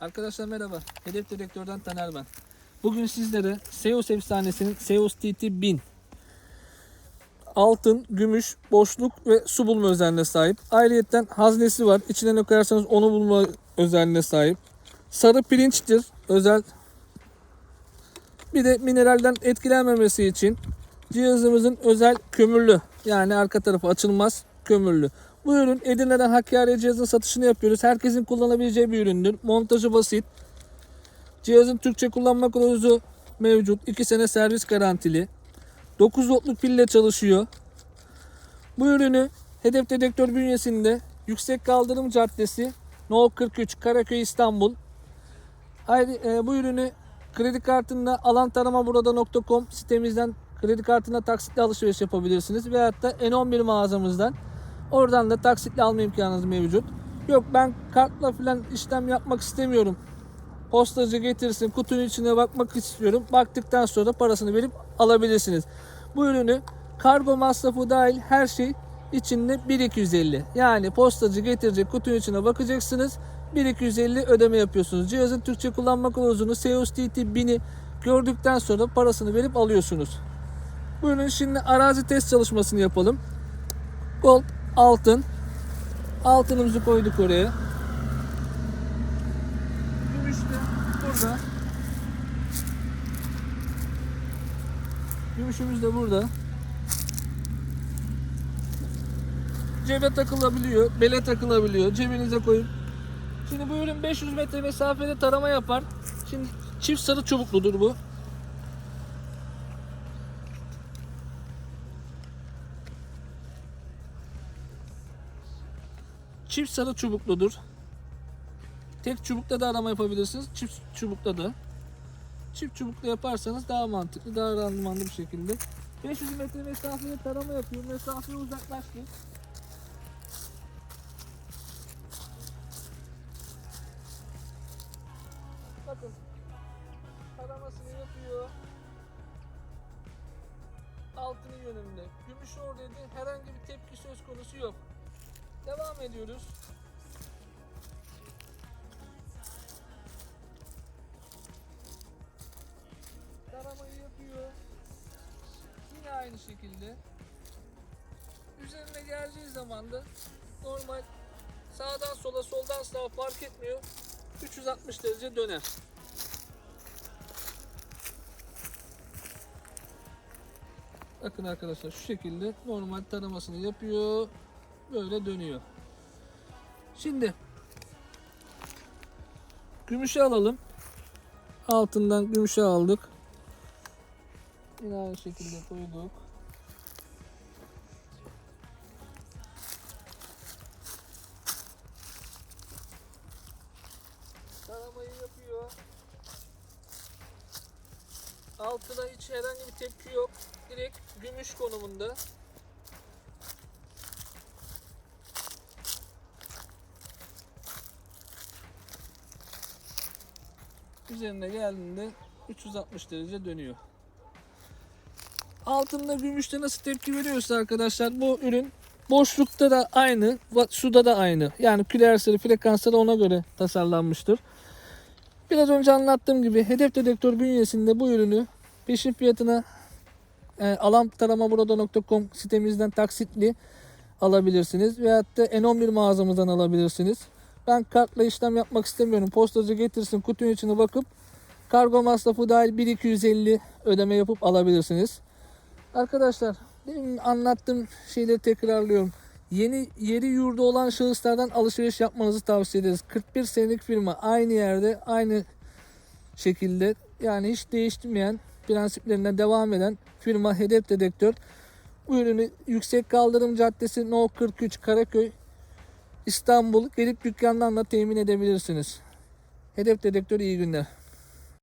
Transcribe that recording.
Arkadaşlar merhaba. Hedef Direktör'den Taner ben. Bugün sizlere Seus efsanesinin Seus TT 1000 altın, gümüş, boşluk ve su bulma özelliğine sahip. Ayrıyeten haznesi var. İçine ne koyarsanız onu bulma özelliğine sahip. Sarı pirinçtir. Özel. Bir de mineralden etkilenmemesi için cihazımızın özel kömürlü yani arka tarafı açılmaz kömürlü. Bu ürün Edirne'den Hakkari cihazın satışını yapıyoruz. Herkesin kullanabileceği bir üründür. Montajı basit. Cihazın Türkçe kullanma kılavuzu mevcut. 2 sene servis garantili. 9 voltluk pille çalışıyor. Bu ürünü Hedef Dedektör bünyesinde Yüksek Kaldırım Caddesi No 43 Karaköy İstanbul. Ayrı, e, bu ürünü kredi kartında alantaramaburada.com sitemizden kredi kartına taksitle alışveriş yapabilirsiniz. Veyahut da N11 mağazamızdan oradan da taksitle alma imkanınız mevcut. Yok ben kartla falan işlem yapmak istemiyorum. Postacı getirsin kutunun içine bakmak istiyorum. Baktıktan sonra parasını verip alabilirsiniz. Bu ürünü kargo masrafı dahil her şey içinde 1250. Yani postacı getirecek kutunun içine bakacaksınız. 1250 ödeme yapıyorsunuz. Cihazın Türkçe kullanma kılavuzunu Seus TT 1000'i gördükten sonra parasını verip alıyorsunuz. Bu ürünün şimdi arazi test çalışmasını yapalım. Gold altın. Altınımızı koyduk oraya. Gümüş de burada. Gümüşümüz de burada. Cebe takılabiliyor, bele takılabiliyor. Cebinize koyun. Şimdi bu ürün 500 metre mesafede tarama yapar. Şimdi çift sarı çubukludur bu. Çift sarı çubukludur. Tek çubukta da arama yapabilirsiniz. Çift çubukta da. Çift çubukla yaparsanız daha mantıklı, daha randımanlı bir şekilde. 500 metre mesafede tarama yapıyor. Mesafeye uzaklaştı. Bakın. Taramasını yapıyor. Altının yönünde. Gümüş oradaydı. Herhangi bir tepki söz konusu yok. Devam ediyoruz. Taramayı yapıyor. Yine aynı şekilde. Üzerine geldiği zaman da normal sağdan sola soldan sağa fark etmiyor. 360 derece döner. Bakın arkadaşlar şu şekilde normal taramasını yapıyor. Böyle dönüyor. Şimdi gümüşü alalım. Altından gümüşü aldık. Yine aynı şekilde koyduk. Taramayı yapıyor. Altına hiç herhangi bir tepki yok. Direkt gümüş konumunda. Üzerine geldiğinde 360 derece dönüyor. Altında gümüşte nasıl tepki veriyorsa arkadaşlar bu ürün boşlukta da aynı, suda da aynı. Yani külersleri, frekansları ona göre tasarlanmıştır. Biraz önce anlattığım gibi hedef dedektör bünyesinde bu ürünü peşin fiyatına e, alantaramaburada.com sitemizden taksitli alabilirsiniz. Veyahut da N11 mağazamızdan alabilirsiniz. Ben kartla işlem yapmak istemiyorum. Postacı getirsin kutunun içine bakıp kargo masrafı dahil 1250 ödeme yapıp alabilirsiniz. Arkadaşlar benim anlattığım şeyleri tekrarlıyorum. Yeni yeri yurdu olan şahıslardan alışveriş yapmanızı tavsiye ederiz. 41 senelik firma aynı yerde aynı şekilde yani hiç değiştirmeyen prensiplerine devam eden firma Hedef Dedektör. Bu ürünü Yüksek Kaldırım Caddesi No 43 Karaköy İstanbul gelip dükkandan da temin edebilirsiniz. Hedef Dedektör iyi günler.